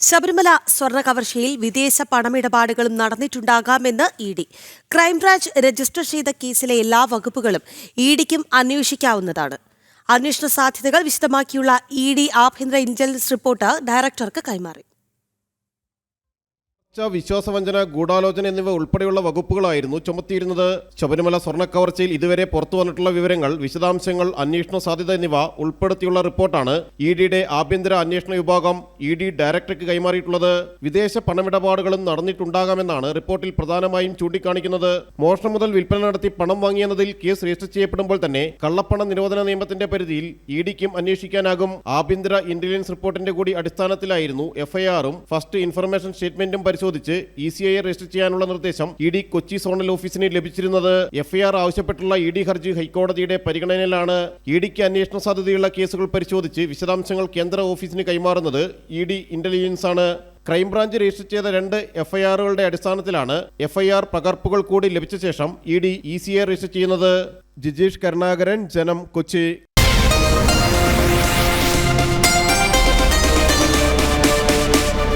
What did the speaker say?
ശബരിമല സ്വർണ കവർച്ചയിൽ വിദേശ പണമിടപാടുകളും നടന്നിട്ടുണ്ടാകാമെന്ന് E D. Crime branch register ചെയ്ത കേസിലെ എല്ലാ വകുപ്പുകളും ഇ ഡിക്കും അന്വേഷിക്കാവുന്നതാണ്. അന്വേഷണ സാധ്യതകൾ വിശദമാക്കിയുള്ള ഇ ഡി ആഭ്യന്തര ഇന്റലിജൻസ് റിപ്പോർട്ട് ഡയറക്ടർക്ക് കൈമാറി. വിശ്വാസവഞ്ചന ഗൂഢാലോചന എന്നിവ ഉൾപ്പെടെയുള്ള വകുപ്പുകളായിരുന്നു ചുമത്തിയിരുന്നത്. ശബരിമല സ്വർണക്കവർച്ചയിൽ ഇതുവരെ പുറത്തു വന്നിട്ടുള്ള വിവരങ്ങൾ വിശദാംശങ്ങൾ അന്വേഷണ സാധ്യത എന്നിവ ഉൾപ്പെടുത്തിയുള്ള റിപ്പോർട്ടാണ് ഇ ഡിയുടെ ആഭ്യന്തര അന്വേഷണ വിഭാഗം ഇ ഡി ഡയറക്ടർക്ക് കൈമാറിയിട്ടുള്ളത്. വിദേശ പണമിടപാടുകളും നടന്നിട്ടുണ്ടാകാമെന്നാണ് റിപ്പോർട്ടിൽ പ്രധാനമായും ചൂണ്ടിക്കാണിക്കുന്നത്. മോഷണം മുതൽ വിൽപ്പന നടത്തി പണം വാങ്ങിയെന്നതിൽ കേസ് രജിസ്റ്റർ ചെയ്യപ്പെടുമ്പോൾ തന്നെ കള്ളപ്പണ നിരോധന നിയമത്തിന്റെ പരിധിയിൽ ഇ ഡിക്കും അന്വേഷിക്കാനാകും. ആഭ്യന്തര ഇന്റലിജൻസ് റിപ്പോർട്ടിന്റെ കൂടി അടിസ്ഥാനത്തിലായിരുന്നു എഫ്ഐആറും. ഫസ്റ്റ് ഇൻഫർമേഷൻ സ്റ്റേറ്റ്മെന്റും പരിശോധിച്ച് ഇ സി ഐ രജിസ്റ്റർ ചെയ്യാനുള്ള നിർദ്ദേശം ഇ ഡി കൊച്ചി സോണൽ ഓഫീസിന് ലഭിച്ചിരുന്നത് എഫ്ഐആർ ആവശ്യപ്പെട്ടുള്ള ഇ ഡി ഹർജി ഹൈക്കോടതിയുടെ പരിഗണനയിലാണ്. ഇ ഡിക്ക് അന്വേഷണ സാധ്യതയുള്ള കേസുകൾ പരിശോധിച്ച് വിശദാംശങ്ങൾ കേന്ദ്ര ഓഫീസിന് കൈമാറുന്നത് ഇ ഡി ഇന്റലിജൻസ് ആണ്. ക്രൈംബ്രാഞ്ച് രജിസ്റ്റർ ചെയ്ത രണ്ട് എഫ്ഐആറുകളുടെ അടിസ്ഥാനത്തിലാണ് എഫ്ഐആർ പകർപ്പുകൾ കൂടി ലഭിച്ച ശേഷം E D E C I register ചെയ്യുന്നത്. ജിജീഷ് കരുണാകരൻ ജനം കൊച്ചി.